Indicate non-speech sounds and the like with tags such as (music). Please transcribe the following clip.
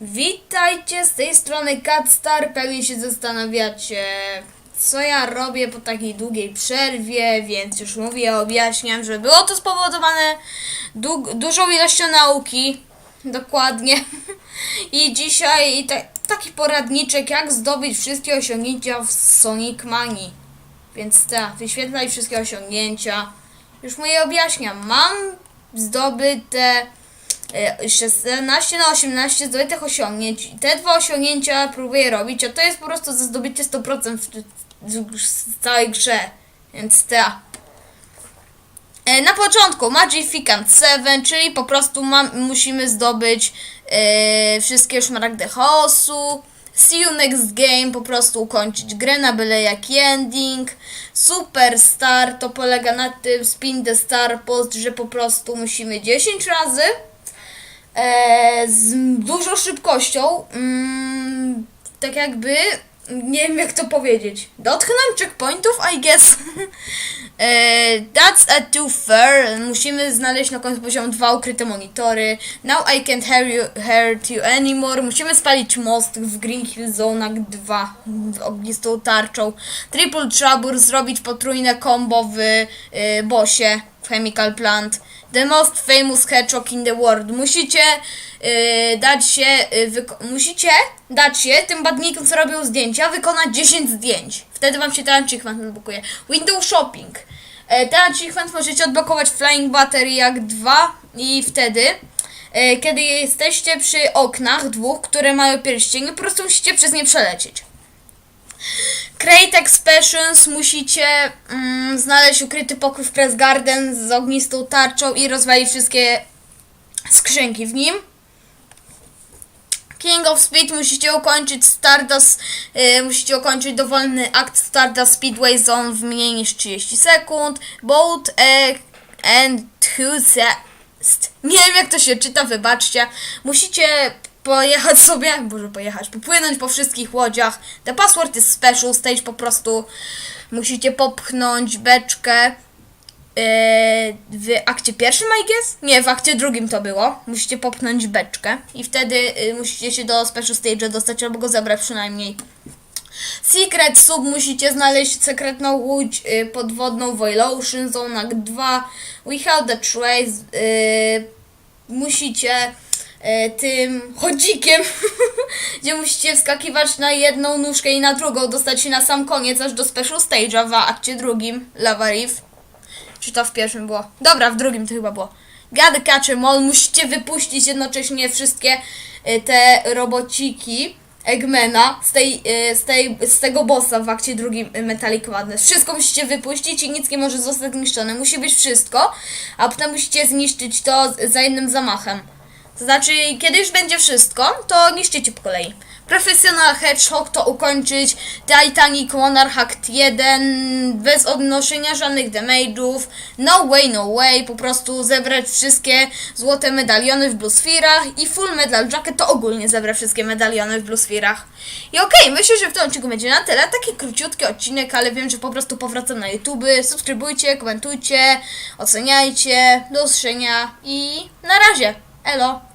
Witajcie z tej strony Catstar. Pewnie się zastanawiacie, co ja robię po takiej długiej przerwie, więc już mówię, objaśniam, że było to spowodowane dług- dużą ilością nauki. Dokładnie. (laughs) I dzisiaj i ta, taki poradniczek, jak zdobyć wszystkie osiągnięcia w Sonic Mani. Więc tak, wyświetlaj wszystkie osiągnięcia. Już mu je objaśniam. Mam zdobyte 16 na 18 zdobytych osiągnięć. Te dwa osiągnięcia próbuję robić, a to jest po prostu za zdobycie 100% w, w, całej grze. Więc tak. E, Na początku Magnificent 7, czyli po prostu mam, musimy zdobyć e, wszystkie szmaragdy chaosu. See you next game, po prostu ukończyć grę na byle jaki ending. Superstar to polega na tym, spin the star post, że po prostu musimy 10 razy e, z dużą szybkością, mm, tak jakby, nie wiem jak to powiedzieć, dotknąć checkpointów, I guess. (laughs) e, that's a too fair. Musimy znaleźć na końcu poziomu dwa ukryte monitory. Now I can't hurt you, hurt you anymore. Musimy spalić most w Green Hill Zonach 2 z ognistą tarczą. Triple Trouble zrobić potrójne combo w y, bossie w Chemical Plant. The most famous hedgehog in the world. Musicie y, dać się, y, wyko- musicie dać się tym badnikom, co robią zdjęcia, wykonać 10 zdjęć. Wtedy wam się ten achievement odblokuje. Window Shopping. E, ten achievement możecie odblokować Flying Battery jak 2 i wtedy, e, kiedy jesteście przy oknach dwóch, które mają pierścienie, po prostu musicie przez nie przelecieć. Create Expressions musicie mm, znaleźć ukryty pokój w Press Garden z ognistą tarczą i rozwalić wszystkie skrzynki w nim. King of Speed musicie ukończyć Stardust, y, musicie ukończyć dowolny akt Stardust Speedway Zone w mniej niż 30 sekund. Boat e, Enthusiast. Nie wiem jak to się czyta, wybaczcie. Musicie pojechać sobie, boże pojechać, popłynąć po wszystkich łodziach. The password is special stage, po prostu musicie popchnąć beczkę Yy, w akcie pierwszym, I guess? Nie, w akcie drugim to było. Musicie popchnąć beczkę i wtedy yy, musicie się do special stage dostać albo go zabrać przynajmniej. Secret Sub musicie znaleźć sekretną łódź yy, podwodną Voilotion, Zone 2. We have the trace. Yy, musicie tym chodzikiem, (laughs) gdzie musicie wskakiwać na jedną nóżkę i na drugą, dostać się na sam koniec, aż do special stage'a w akcie drugim, Lava Reef. Czy to w pierwszym było? Dobra, w drugim to chyba było. Gady Catcher Mall, musicie wypuścić jednocześnie wszystkie y, te robociki Eggmana z, tej, y, z, tej, z tego bossa w akcie drugim Metallic Madness. Wszystko musicie wypuścić i nic nie może zostać zniszczone. Musi być wszystko, a potem musicie zniszczyć to za jednym zamachem. To znaczy, kiedy już będzie wszystko, to niszczycie po kolei. Professional Hedgehog to ukończyć Titanic Monarch Act 1 bez odnoszenia żadnych damage'ów. No way, no way, po prostu zebrać wszystkie złote medaliony w Blue Spherach i Full Medal Jacket to ogólnie zebrać wszystkie medaliony w Blue Spherach. I okej, myślę, że w tym odcinku będzie na tyle. Taki króciutki odcinek, ale wiem, że po prostu powracam na YouTube. Subskrybujcie, komentujcie, oceniajcie. Do usłyszenia i na razie. Elo!